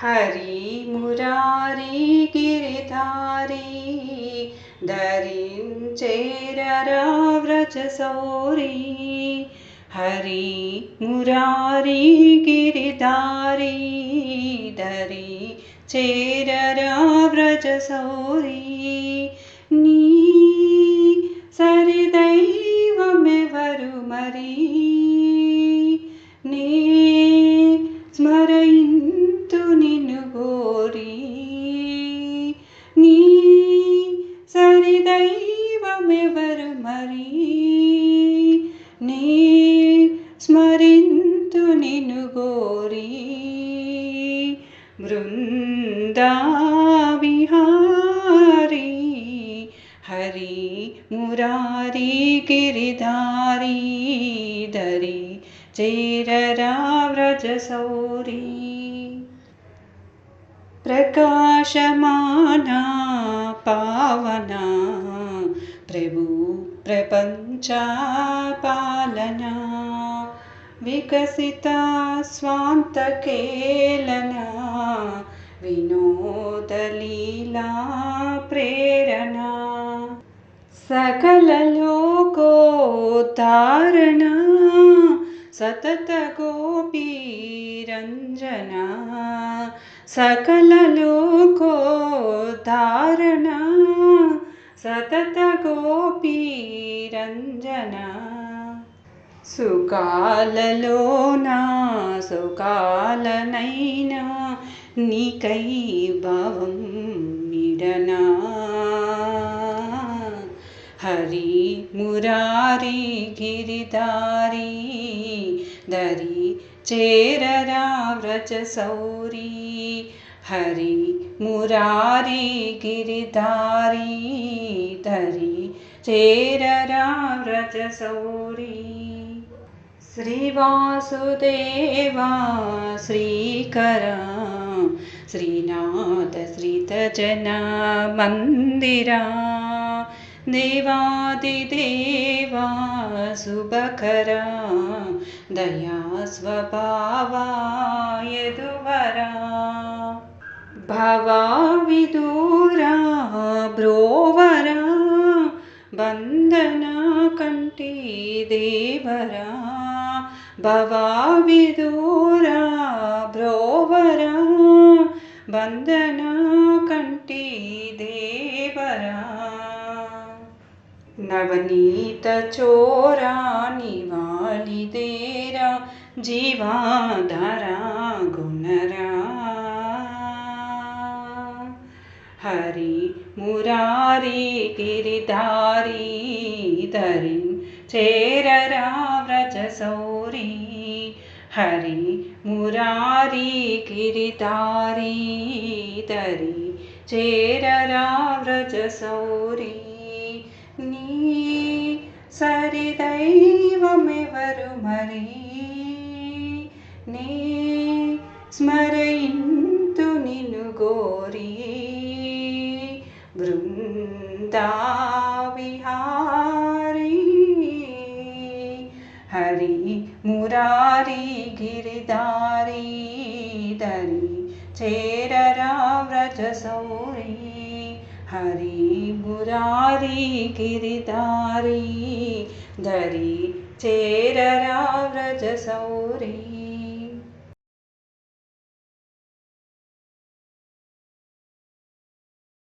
हरि मुरारी गिरिधारी व्रजसौरी हरि मुरारी गिरिधारी दरि चेररा मरी नी स्मरिन्तु निनु गोरी। वृन्दाविहारी हरि मुरारी गिरिधारी दरि चेररा व्रजसौरी। प्रकाशमाना पावना प्रभु पालना विकसिता स्वान्तकेलना विनोदलीला प्रेरणा। सकललोकोद्धारणा सततगोपीरञ्जना। सकललोकोद्धारणा सततगोपीरञ्जना सुकाललोना सुकालनैना निकैभवं मिडना हरि मुरारी गिरिधारी दरि चेररा व्रजसौरी हरि मुरारी गिरिधारी दरि चेररा व्रजसौरी श्रीवासुदेवा श्रीकरा दया स्वभावा यदुवरा భవావిదూరా బ్రోవరా వందనా కంటి దేవరా భవావిదూరా బ్రోవరా వందనా కంటి దేవరా నవనీత చోరా నివాలిదేరా జీవాధరా గుణరా హరి మురారి గిరిధారి ధరిం చేరరా వ్రజ సౌరీ హరి మురారి గిరిధారి ధరి చేరరా వ్రజ సౌరీ నీ సరిదైవమెవరు మరీ? నీ స్మరయింతు నిన్ను గోరీ वृन्दाविहारी हरि मुरारी गिरिधारी धरि चेरराव्रज सौरी हरि मुरारी गिरिधारी धरि चेरराव्रज सौरी